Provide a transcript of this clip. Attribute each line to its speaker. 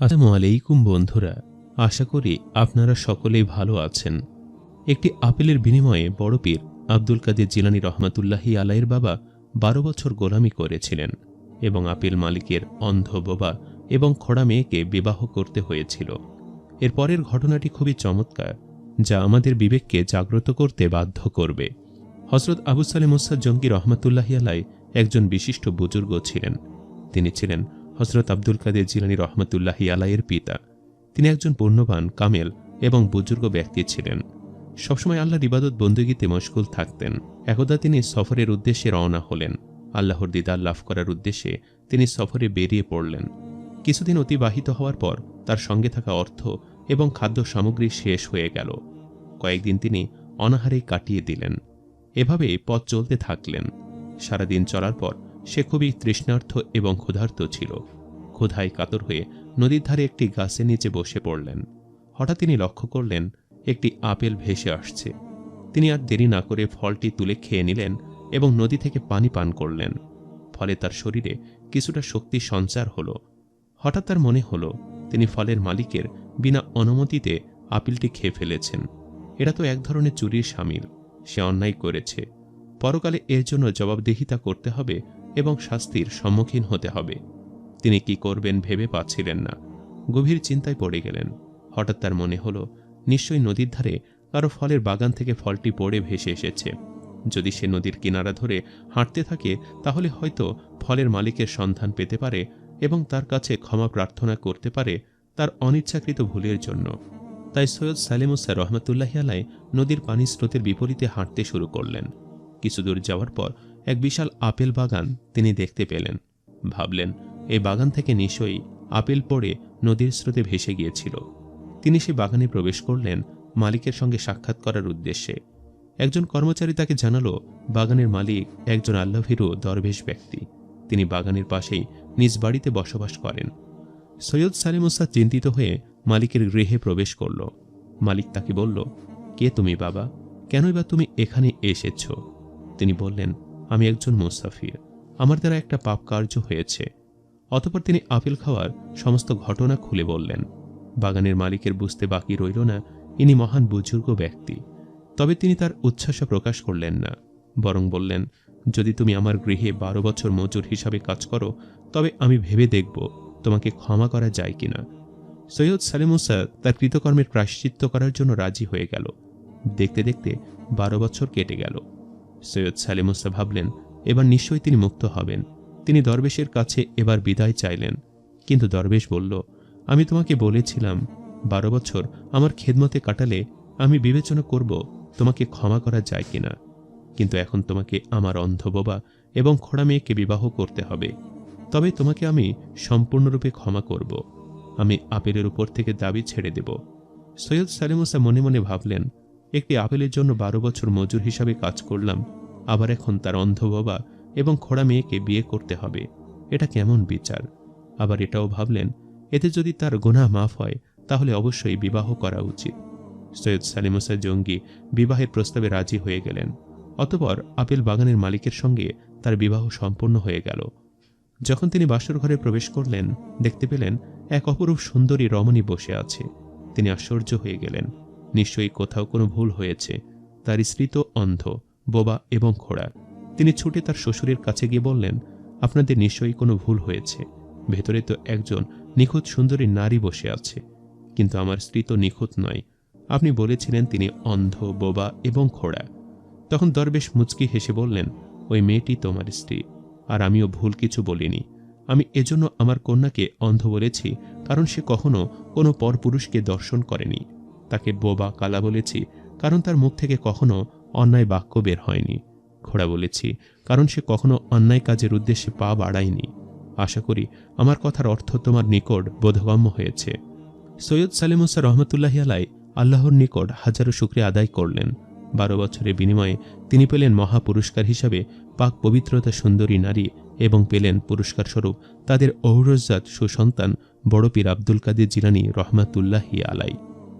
Speaker 1: আসসালামু আলাইকুম বন্ধুরা, আশা করি আপনারা সকলেই ভালো আছেন। একটি আপেলের বিনিময়ে বড় পীর আব্দুল কাদের জিলানী রহমাতুল্লাহি আলাইয়ের বাবা বারো বছর গোলামি করেছিলেন এবং আপেল মালিকের অন্ধ বোবা এবং খোড়া মেয়েকে বিবাহ করতে হয়েছিল। এর পরের ঘটনাটি খুবই চমৎকার, যা আমাদের বিবেককে জাগ্রত করতে বাধ্য করবে। হজরত আবু সালে মুসা জঙ্গি রহমাতুল্লাহি আলাই একজন বিশিষ্ট বুজুর্গ ছিলেন। তিনি ছিলেন হজরত আব্দুল কাদের জিলানী রহমতুল্লাহি আলাইয়ের পিতা। তিনি একজন পূর্ণবান কামেল এবং বুজুর্গ ব্যক্তি ছিলেন। সবসময় আল্লাহর ইবাদত বন্দুগীতে মশগুল থাকতেন। একদা তিনি সফরের উদ্দেশ্যে রওনা হলেন। আল্লাহর দিদার লাভ করার উদ্দেশ্যে তিনি সফরে বেরিয়ে পড়লেন। কিছুদিন অতিবাহিত হওয়ার পর তার সঙ্গে থাকা অর্থ এবং খাদ্য সামগ্রী শেষ হয়ে গেল। কয়েকদিন তিনি অনাহারে কাটিয়ে দিলেন। এভাবে পথ চলতে থাকলেন। সারাদিন চলার পর সে খুবই তৃষ্ণার্থ এবং ক্ষুধার্ত ছিল। ক্ষুধায় কাতর হয়ে নদীর ধারে একটি গাছের নিচে বসে পড়লেন। হঠাৎ তিনি লক্ষ্য করলেন, একটি আপেল ভেসে আসছে। তিনি আর দেরি না করে ফলটি তুলে খেয়ে নিলেন এবং নদী থেকে পানি পান করলেন। ফলে তার শরীরে কিছুটা শক্তি সঞ্চার হল। হঠাৎ তার মনে হল, তিনি ফলের মালিকের বিনা অনুমতিতে আপেলটি খেয়ে ফেলেছেন। এটা তো এক ধরনের চুরির সামিল। সে অন্যায় করেছে। পরকালে এর জন্য জবাবদিহিতা করতে হবে এবং শাস্তির সম্মুখীন হতে হবে। তিনি কি করবেন ভেবে পাচ্ছিলেন না। গভীর চিন্তায় পড়ে গেলেন। হঠাৎ তার মনে হলো, নিশ্চয়ই নদীর ধারে কারও ফলের বাগান থেকে ফলটি পড়ে ভেসে এসেছে। যদি সে নদীর কিনারা ধরে হাঁটতে থাকে, তাহলে হয়তো ফলের মালিকের সন্ধান পেতে পারে এবং তার কাছে ক্ষমা প্রার্থনা করতে পারে তার অনিচ্ছাকৃত ভুলের জন্য। তাই সৈয়দ সালেমুসা রহমতুল্লাহ আলাই নদীর পানি স্রোতের বিপরীতে হাঁটতে শুরু করলেন। কিছুদূর যাওয়ার পর এক বিশাল আপেল বাগান তিনি দেখতে পেলেন। ভাবলেন এই বাগান থেকে নিশ্চয়ই আপেল পড়ে নদীর স্রোতে ভেসে গিয়েছিল। তিনি সে বাগানে প্রবেশ করলেন মালিকের সঙ্গে সাক্ষাৎ করার উদ্দেশ্যে। একজন কর্মচারী তাকে জানালো, বাগানের মালিক একজন আল্লাভীরু দরবেশ ব্যক্তি। তিনি বাগানের পাশেই নিজ বাড়িতে বসবাস করেন। সৈয়দ সালিমুসা চিন্তিত হয়ে মালিকের গৃহে প্রবেশ করল। মালিক তাকে বলল, কে তুমি বাবা? কেনই বা তুমি এখানে এসেছ? তিনি বললেন আমি একজন মুসাফির। আমার দ্বারা একটা পাপ কার্য হয়েছে। অতপর তিনি আপেল খাওয়ার সমস্ত ঘটনা খুলে বললেন। বাগানের মালিকের বুঝতে বাকি রইল না, ইনি মহান বুজুর্গ ব্যক্তি। তবে তিনি তার উচ্ছ্বাস প্রকাশ করলেন না, বরং বললেন, যদি তুমি আমার গৃহে বারো বছর মজুর হিসাবে কাজ করো, তবে আমি ভেবে দেখব তোমাকে ক্ষমা করা যায় কিনা। সৈয়দ সালেমুসা তার কৃতকর্মের প্রায়শ্চিত্ত করার জন্য রাজি হয়ে গেল। দেখতে দেখতে বারো বছর কেটে গেল। সৈয়দ সালেমুসা ভাবলেন, এবার নিশ্চয়ই তিনি মুক্ত হবেন। তিনি দরবেশের কাছে এবার বিদায় চাইলেন। কিন্তু দরবেশ বলল, আমি তোমাকে বলেছিলাম, বারো বছর আমার খেদমতে কাটালে আমি বিবেচনা করব তোমাকে ক্ষমা করা যায় কিনা। কিন্তু এখন তোমাকে আমার অন্ধ বোবা এবং খোড়া মেয়েকে বিবাহ করতে হবে। তবে তোমাকে আমি সম্পূর্ণরূপে ক্ষমা করব। আমি আপেলের উপর থেকে দাবি ছেড়ে দেব। সৈয়দ সালেমুসা মনে মনে ভাবলেন একটি আপেলের জন্য বারো বছর মজুর হিসাবে কাজ করলাম, আবার এখন তার অন্ধ বাবা এবং খোড়া মেয়েকে বিয়ে করতে হবে। এটা কেমন বিচার? আবার এটাও ভাবলেন, এতে যদি তার গোনা মাফ হয়, তাহলে অবশ্যই বিবাহ করা উচিত। সৈয়দ সালিমুসা জঙ্গি বিবাহের প্রস্তাবে রাজি হয়ে গেলেন, অতপর আপেল বাগানের মালিকের সঙ্গে তার বিবাহ সম্পন্ন হয়ে গেল। যখন তিনি বাসর ঘরে প্রবেশ করলেন, দেখতে পেলেন এক অপরূপ সুন্দরী রমণী বসে আছে। তিনি আশ্চর্য হয়ে গেলেন। নিশ্চয়ই কোথাও কোনো ভুল হয়েছে। তার স্ত্রী তো অন্ধ, বোবা এবং খোড়া। তিনি ছুটে তার শ্বশুরের কাছে গিয়ে বললেন, আপনাদের নিশ্চয়ই কোনো ভুল হয়েছে। ভেতরে তো একজন নিখুঁত সুন্দরী নারী বসে আছে। কিন্তু আমার স্ত্রী তো নিখুঁত নয়। আপনি বলেছিলেন তিনি অন্ধ, বোবা এবং খোড়া। তখন দরবেশ মুচকি হেসে বললেন, ওই মেয়েটি তোমার স্ত্রী, আর আমিও ভুল কিছু বলিনি। আমি এজন্য আমার কন্যাকে অন্ধ বলেছি, কারণ সে কখনো কোনো পরপুরুষকে দর্শন করেনি। তাকে বোবা কালা বলেছি, কারণ তার মুখ থেকে কখনো অন্যায় বাক্য বের হয়নি। খোড়া বলেছি, কারণ সে কখনো অন্যায় কাজের উদ্দেশ্যে পা বাড়ায়নি। আশা করি আমার কথার অর্থ তোমার নিকট বোধগম্য হয়েছে। সৈয়দ সালেমুসা রহমতুল্লাহ আলাই আল্লাহর নিকট হাজারো শুক্রিয়া আদায় করলেন। বারো বছরের বিনিময়ে তিনি পেলেন মহা পুরস্কার হিসাবে পাক পবিত্রতা সুন্দরী নারী এবং পেলেন পুরস্কার স্বরূপ তাদের ঔরজাত সুসন্তান বড় পীর আব্দুল কাদের জিলানি রহমাতুল্লাহি আলাই।